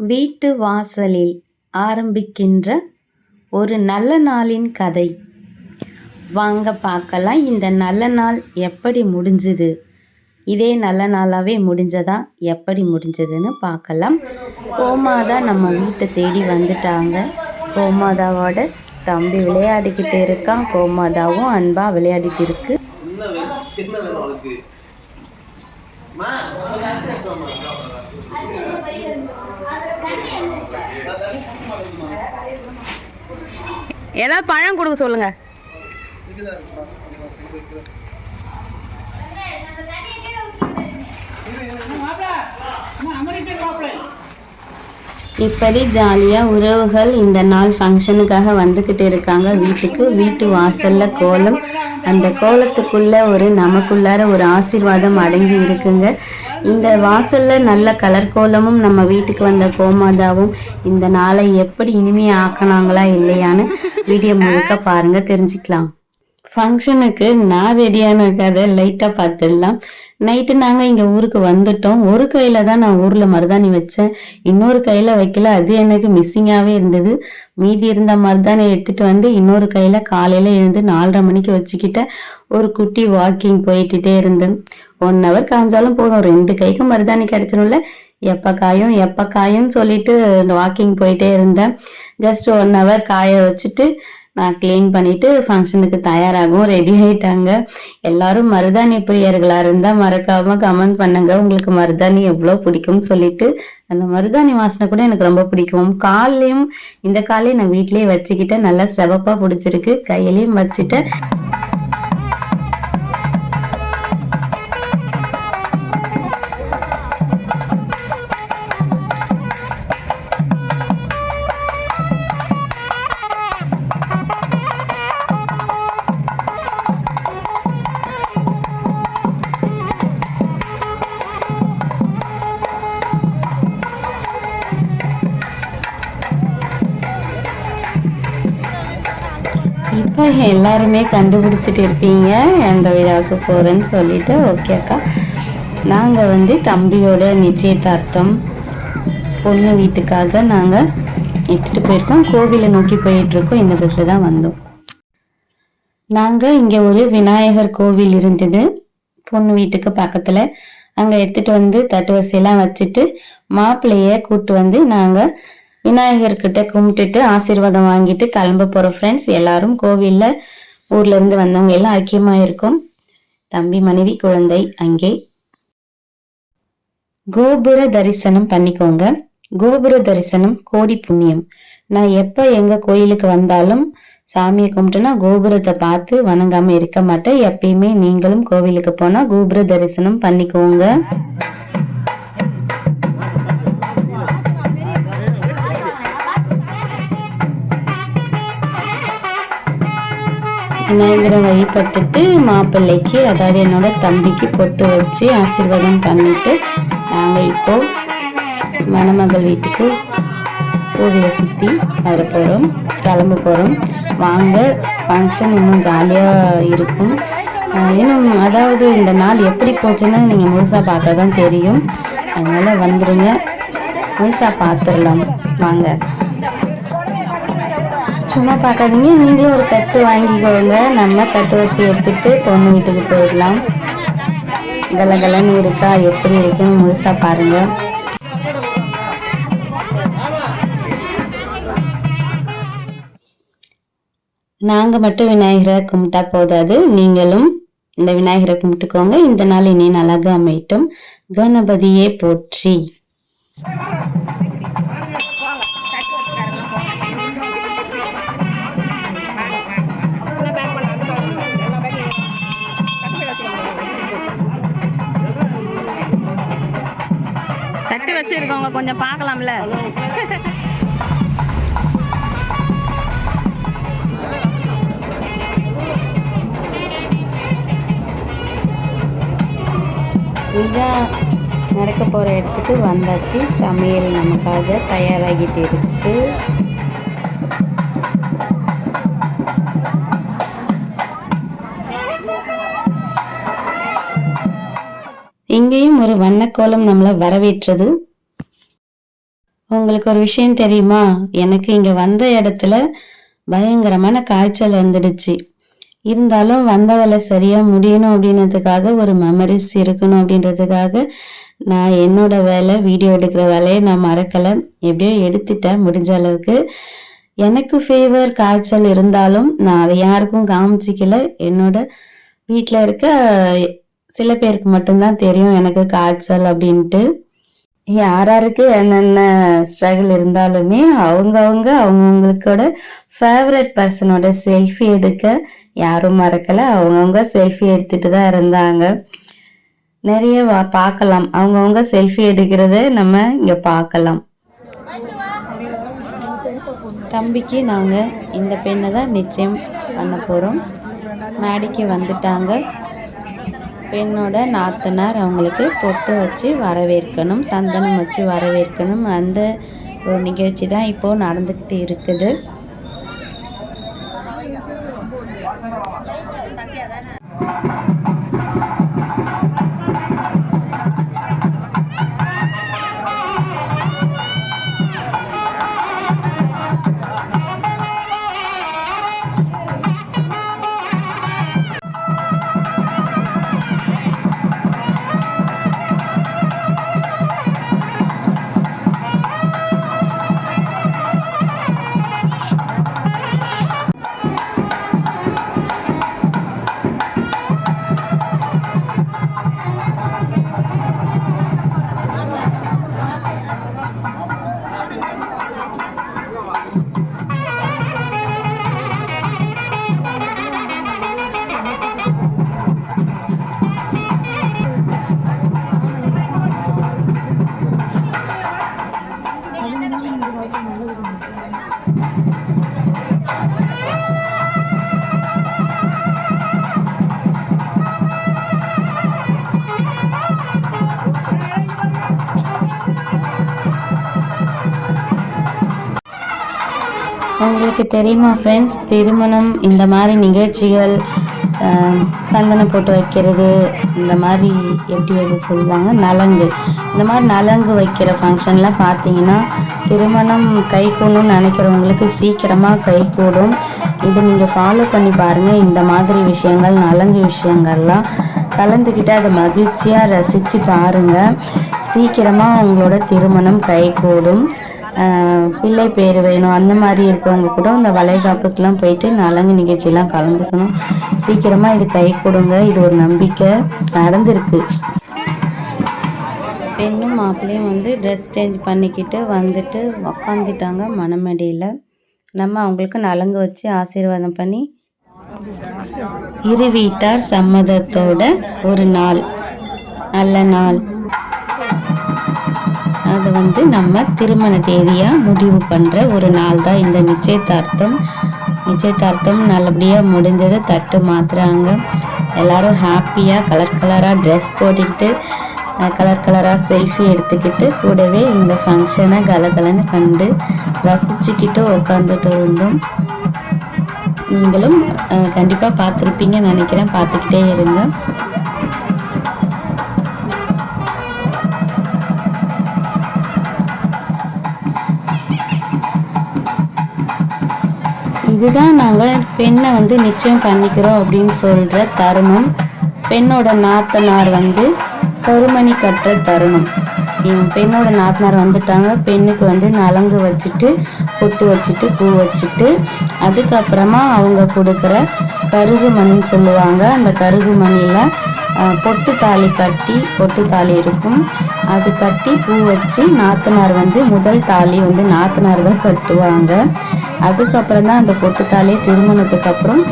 வீட்டு வாசலில் ஆரம்பிக்கின்ற ஒரு நல்ல நாளின் கதை. வாங்க பார்க்கலாம். இந்த நல்ல நாள் எப்படி முடிஞ்சுது? இதே நல்ல நாளாகவே முடிஞ்சதா? எப்படி முடிஞ்சதுன்னு பார்க்கலாம். கோமாதா நம்ம வீட்டை தேடி வந்துட்டாங்க. கோமாதாவோட தம்பி விளையாடிக்கிட்டு இருக்கான். கோமாதாவும் அன்பாக விளையாடிட்டு இருக்கு. என்ன வேணும் என்ன வேணும் அவளுக்கு மா ஏதாவது பழம் கொடுக்க சொல்லுங்க. இப்படி ஜாலியாக உறவுகள் இந்த நாள் ஃபங்க்ஷனுக்காக வந்துக்கிட்டு இருக்காங்க. வீட்டுக்கு வீட்டு வாசலில் கோலம். அந்த கோலத்துக்குள்ள ஒரு நமக்குள்ளார ஒரு ஆசீர்வாதம் அடங்கி இருக்குங்க. இந்த வாசல்ல நல்ல கலர் கோலமும் நம்ம வீட்டுக்கு வந்த கோமாதாவும் இந்த நாளை எப்படி இனிமையாக ஆக்கினாங்களா இல்லையான்னு வீடியோ முழுக்க பாருங்க தெரிஞ்சுக்கலாம். ஃபங்க்ஷனுக்கு நான் ரெடியான கதை லைட்டாக பார்த்துடலாம். நைட்டு நாங்கள் இங்கே ஊருக்கு வந்துட்டோம். ஒரு கையில் தான் நான் ஊரில் மருதாணி வச்சேன். இன்னொரு கையில் வைக்கல. அது எனக்கு மிஸ்ஸிங்காகவே இருந்தது. மீதி இருந்த மருதாணி எடுத்துகிட்டு வந்து இன்னொரு கையில் காலையில் எழுந்து நாலரை மணிக்கு வச்சுக்கிட்டேன் ஒரு குட்டி வாக்கிங் போயிட்டுட்டே இருந்தேன். ஒன் ஹவர் காஞ்சாலும் போதும். ரெண்டு கைக்கு மருதாணி கிடச்சிடும்ல எப்போ காயும் எப்போ காயும்னு சொல்லிட்டு வாக்கிங் போயிட்டே இருந்தேன். ஜஸ்ட் ஒன் ஹவர் காய வச்சுட்டு நான் க்ளீன் பண்ணிட்டு ஃபங்க்ஷனுக்கு தயாராகவும் ரெடி ஆயிட்டாங்க. எல்லாரும் மருதாணி பிரியர்களாக இருந்தால் மறக்காம கமெண்ட் பண்ணுங்க. உங்களுக்கு மருதாணி எவ்வளோ பிடிக்கும்னு சொல்லிட்டு அந்த மருதாணி வாசனை கூட எனக்கு ரொம்ப பிடிக்கும். கால்லையும் இந்த காலையும் நான் வீட்லேயே வச்சுக்கிட்டேன். நல்லா செவப்பாக பிடிச்சிருக்கு. கையிலையும் வச்சுட்டேன். எல்லாருமே கண்டுபிடிச்சிட்டு இருப்பீங்க. எந்த விழாவுக்கு போகிறேன்னு சொல்லிட்டு ஓகே அக்கா. நாங்கள் வந்து தம்பியோட நிச்சயதார்த்தம் பொண்ணு வீட்டுக்காக நாங்கள் எடுத்துகிட்டு போயிருக்கோம். கோவிலை நோக்கி போயிட்டுருக்கோம் இந்த பஸ்ஸில் தான் வந்தோம். நாங்கள் இங்கே ஒரு விநாயகர் கோவில் இருந்தது. பொண்ணு வீட்டுக்கு பக்கத்தில். அங்கே எடுத்துகிட்டு வந்து தட்டு வரிசையெல்லாம் வச்சுட்டு மாப்பிள்ளைய கூப்பிட்டு வந்து நாங்கள் விநாயகர்கிட்ட கும்பிட்டுட்டு ஆசீர்வாதம் வாங்கிட்டு கிளம்ப போகிறோம் ஃப்ரெண்ட்ஸ் எல்லாரும் கோவிலில் ஊர்லேருந்து வந்தவங்க எல்லாம் ஐக்கியமாக இருக்கும். தம்பி மனைவி குழந்தை அங்கே. கோபுர தரிசனம் பண்ணிக்கோங்க. கோபுர தரிசனம் கோடி புண்ணியம். நான் எப்போ எங்கள் கோயிலுக்கு வந்தாலும் சாமியை கும்பிட்டேன்னா கோபுரத்தை பார்த்து வணங்காமல் இருக்க மாட்டேன். எப்பயுமே நீங்களும் கோவிலுக்கு போனால் கோபுர தரிசனம் பண்ணிக்கோங்க. விநாயகரை வழிபட்டுட்டு மாப்பிள்ளைக்கு அதாவது என்னோட தம்பிக்கு பொட்டு வச்சு ஆசீர்வாதம் பண்ணிட்டு நாங்கள் இப்போ மணமகள் வீட்டுக்கு கோவிலை சுற்றி வர போகிறோம் கிளம்ப போகிறோம் வாங்க ஃபங்க்ஷன் இன்னும் ஜாலியாக இருக்கும். இன்னும் அதாவது இந்த நாள் எப்படி போச்சுன்னு நீங்கள் முழுசாக பார்த்தா தான் தெரியும். அதனால் வந்துடுங்க முழுசாக பார்த்துடலாம். வாங்க. சும்மா பார்க்காதீங்க. நீங்களும் ஒரு தட்டு வாங்கிக்கோங்க. நம்ம தட்டு வரிசை எடுத்துட்டு பொண்ணு வீட்டுக்கு போயிடலாம். கலகலன்னு இருக்கா? எப்படி இருக்குன்னு முழுசா பாருங்க. நாங்க மட்டும் விநாயகரை கும்பிட்டா போதாது. நீங்களும் இந்த விநாயகரை கும்பிட்டுக்கோங்க. இந்த நாள் இனி அழகா அமையட்டும். கணபதியே போற்றி. கொஞ்சம் பார்க்கலாம்ல. விழா நடக்க போகிற இடத்துக்கு வந்தாச்சு. சமையல் நமக்காக தயாராகிட்டு இருக்கு. இங்கேயும் ஒரு வண்ணக்கோலம் நம்மளை வரவேற்றது. உங்களுக்கு ஒரு விஷயம் தெரியுமா? எனக்கு இங்கே வந்த இடத்துல பயங்கரமான காய்ச்சல் வந்துடுச்சு. இருந்தாலும் வந்த வேலை முடியணும் அப்படின்றதுக்காக ஒரு மெமரிஸ் இருக்கணும் அப்படின்றதுக்காக நான் என்னோட வேலை வீடியோ எடுக்கிற வேலையை நான் மறக்கலை. எப்படியோ எடுத்துட்டேன் முடிஞ்ச அளவுக்கு. எனக்கு ஃபீவர் காய்ச்சல் இருந்தாலும் நான் அதை யாருக்கும் காமிச்சிக்கல. என்னோட வீட்டில் இருக்க சில பேருக்கு மட்டும்தான் தெரியும் எனக்கு காய்ச்சல் அப்படின்ட்டு. யாராருக்கு என்னென்ன ஸ்ட்ரகிள் இருந்தாலுமே அவங்கவுங்க அவங்கவுங்களுக்கோட ஃபேவரட் பர்சனோட செல்ஃபி எடுக்க யாரும் மறக்கலை. அவங்கவுங்க செல்ஃபி எடுத்துட்டு தான் இருந்தாங்க. நிறைய வா பார்க்கலாம். அவங்கவுங்க செல்ஃபி எடுக்கிறத நம்ம இங்கே பார்க்கலாம். தம்பிக்கு நாங்கள் இந்த பெண்ணை தான் நிச்சயம் பண்ண போகிறோம் மேடிக்கு வந்துட்டாங்க. பெண்ணோட நாத்தனார் அவங்களுக்கு பொட்டு வச்சு வரவேற்கணும் சந்தனம் வச்சு வரவேற்கணும். அந்த ஒரு நிகழ்ச்சி தான் இப்போது நடந்துக்கிட்டு இருக்குது. உங்களுக்கு தெரியுமா ஃப்ரெண்ட்ஸ் திருமணம் இந்த மாதிரி நிகழ்ச்சிகள் சந்தனம் போட்டு வைக்கிறது இந்த மாதிரி எப்படி அது சொல்லுவாங்க? நலங்கு. இந்த மாதிரி நலங்கு வைக்கிற ஃபங்க்ஷன்லாம் பார்த்தீங்கன்னா திருமணம் கை கூடணும்னு நினைக்கிறவங்களுக்கு சீக்கிரமாக கை கூடும் இதை நீங்கள் ஃபாலோ பண்ணி பாருங்கள் இந்த மாதிரி விஷயங்கள் நலங்கு விஷயங்கள்லாம் கலந்துக்கிட்டு அதை மகிழ்ச்சியாக ரசித்து பாருங்கள் சீக்கிரமாக உங்களோட திருமணம் கை கூடும் பிள்ளை பேர் வேணும் அந்த மாதிரி இருக்கவங்க கூட இந்த வளைகாப்புக்கெல்லாம் போயிட்டு நலங்கு நிகழ்ச்சியெல்லாம் கலந்துக்கணும். சீக்கிரமாக இது கை கொடுங்க இது ஒரு நம்பிக்கை நடந்திருக்கு. பெண்ணும் மாப்பிள்ளையும் வந்து ட்ரெஸ் சேஞ்ச் பண்ணிக்கிட்டு வந்துட்டு உக்காந்துட்டாங்க மணமேடையில் நம்ம அவங்களுக்கு நலங்கு வச்சு ஆசீர்வாதம் பண்ணி இரு வீட்டார் சம்மதத்தோட ஒரு நாள் நல்ல நாள். அது வந்து நம்ம திருமண தேதியாக முடிவு பண்ணுற ஒரு நாள் தான் இந்த நிச்சயதார்த்தம். நிச்சயதார்த்தம் நல்லபடியாக முடிஞ்சதை தட்டு மாற்றுறாங்க எல்லாரும் ஹாப்பியாக கலர் கலராக ட்ரெஸ் போட்டுக்கிட்டு கலர் கலராக செல்ஃபி எடுத்துக்கிட்டு கூடவே இந்த ஃபங்க்ஷனை கலகலன்னு கண்டு ரசிச்சுக்கிட்டு உட்காந்துட்டு இருந்தோம். நீங்களும் கண்டிப்பாக பார்த்துருப்பீங்கன்னு நினைக்கிறேன். பார்த்துக்கிட்டே இருங்க. இதுதான் நாங்கள் பெண்ணை வந்து நிச்சயம் பண்ணிக்கிறோம் அப்படின்னு சொல்கிற தருணம். பெண்ணோட நாத்தனார் வந்து கருமணி கட்டுற தருணம். பெண்ணோட நாத்தனார் வந்துட்டாங்க. பெண்ணுக்கு வந்து நலங்கு வச்சுட்டு பொட்டு வச்சுட்டு பூ வச்சுட்டு அதுக்கப்புறமா அவங்க கொடுக்குற கருகு மணின்னு சொல்லுவாங்க. அந்த கருகு மணியில் பொட்டு தாலி கட்டி பொட்டு தாலி இருக்கும். அது கட்டி பூ வச்சு நாத்தனார் வந்து முதல் தாலி வந்து நாத்தனார் தான் கட்டுவாங்க. அதுக்கப்புறம் தான் அந்த பொட்டு தாலியை திருமணத்துக்கு அப்புறம்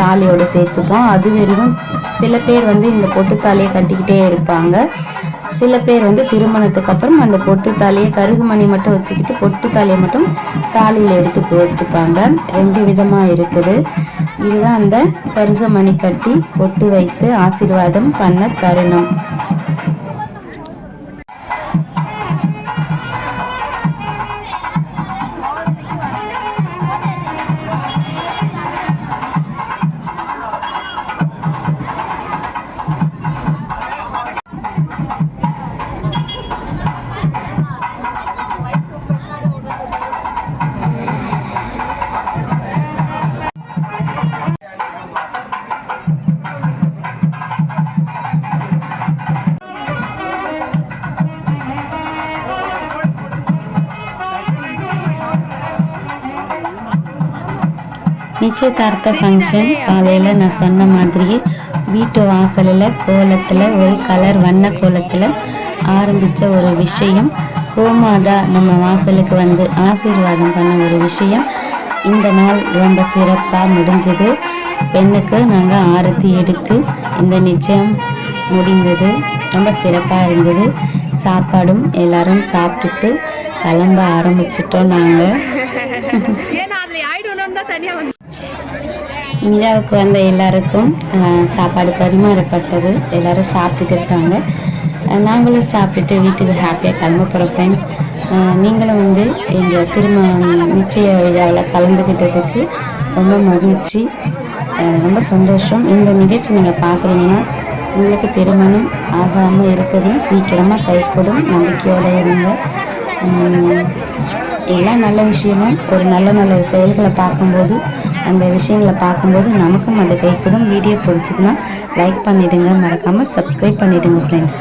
தாலியோட சேர்த்துப்போம். அது வரைக்கும் சில பேர் வந்து இந்த பொட்டு தாலியை கட்டிக்கிட்டே இருப்பாங்க. சில பேர் வந்து திருமணத்துக்கு அப்புறம் அந்த பொட்டு தாலியை கருகுமணி மட்டும் வச்சுக்கிட்டு பொட்டு தாலியை மட்டும் தாலியில் எடுத்து கோத்துப்பாங்க ரெண்டு விதமாக இருக்குது. இதுதான் அந்த கருகமணி கட்டி பொட்டு வைத்து ஆசீர்வாதம் பண்ண தருணம். நிச்சயதார்த்த ஃபங்க்ஷன் காலையில் நான் சொன்ன மாதிரியே வீட்டு வாசலில் கோலத்தில் ஒரு கலர் வண்ண கோலத்தில் ஆரம்பித்த ஒரு விஷயம். கோமாதா நம்ம வாசலுக்கு வந்து ஆசீர்வாதம் பண்ண ஒரு விஷயம். இந்த நாள் ரொம்ப சிறப்பாக முடிஞ்சது. பெண்ணுக்கு நாங்கள் ஆரத்தி எடுத்து இந்த நிச்சயம் முடிந்தது. ரொம்ப சிறப்பாக இருந்தது. சாப்பாடும் எல்லாரும் சாப்பிட்டுட்டு கிளம்ப ஆரம்பிச்சிட்டோம் நாங்கள் ஏன்னா இந்தியாவுக்கு வந்த எல்லாருக்கும் சாப்பாடு பரிமாறப்பட்டது. எல்லாரும் சாப்பிட்டுட்டு இருக்காங்க. நாங்களும் சாப்பிட்டுட்டு வீட்டுக்கு ஹாப்பியாக கிளம்ப போகிறோம் ஃப்ரெண்ட்ஸ் நீங்களும் வந்து எங்கள் திரும்ப நிச்சய விழாவில் கலந்துக்கிட்டதுக்கு ரொம்ப மகிழ்ச்சி. ரொம்ப சந்தோஷம். இந்த நிகழ்ச்சி நீங்கள் பார்க்குறீங்கன்னா உங்களுக்கு திருமணம் ஆகாமல் இருக்கிறது சீக்கிரமாக கைப்படும் நம்பிக்கையோடு இருங்க. எல்லா நல்ல விஷயமும் ஒரு நல்ல நல்ல செயல்களை பார்க்கும்போது அந்த விஷயங்களை பார்க்கும்போது நமக்கும் அது கைகூடும் வீடியோ பிடிச்சதுன்னா லைக் பண்ணிடுங்க. மறக்காமல் சப்ஸ்கிரைப் பண்ணிடுங்க ஃப்ரெண்ட்ஸ்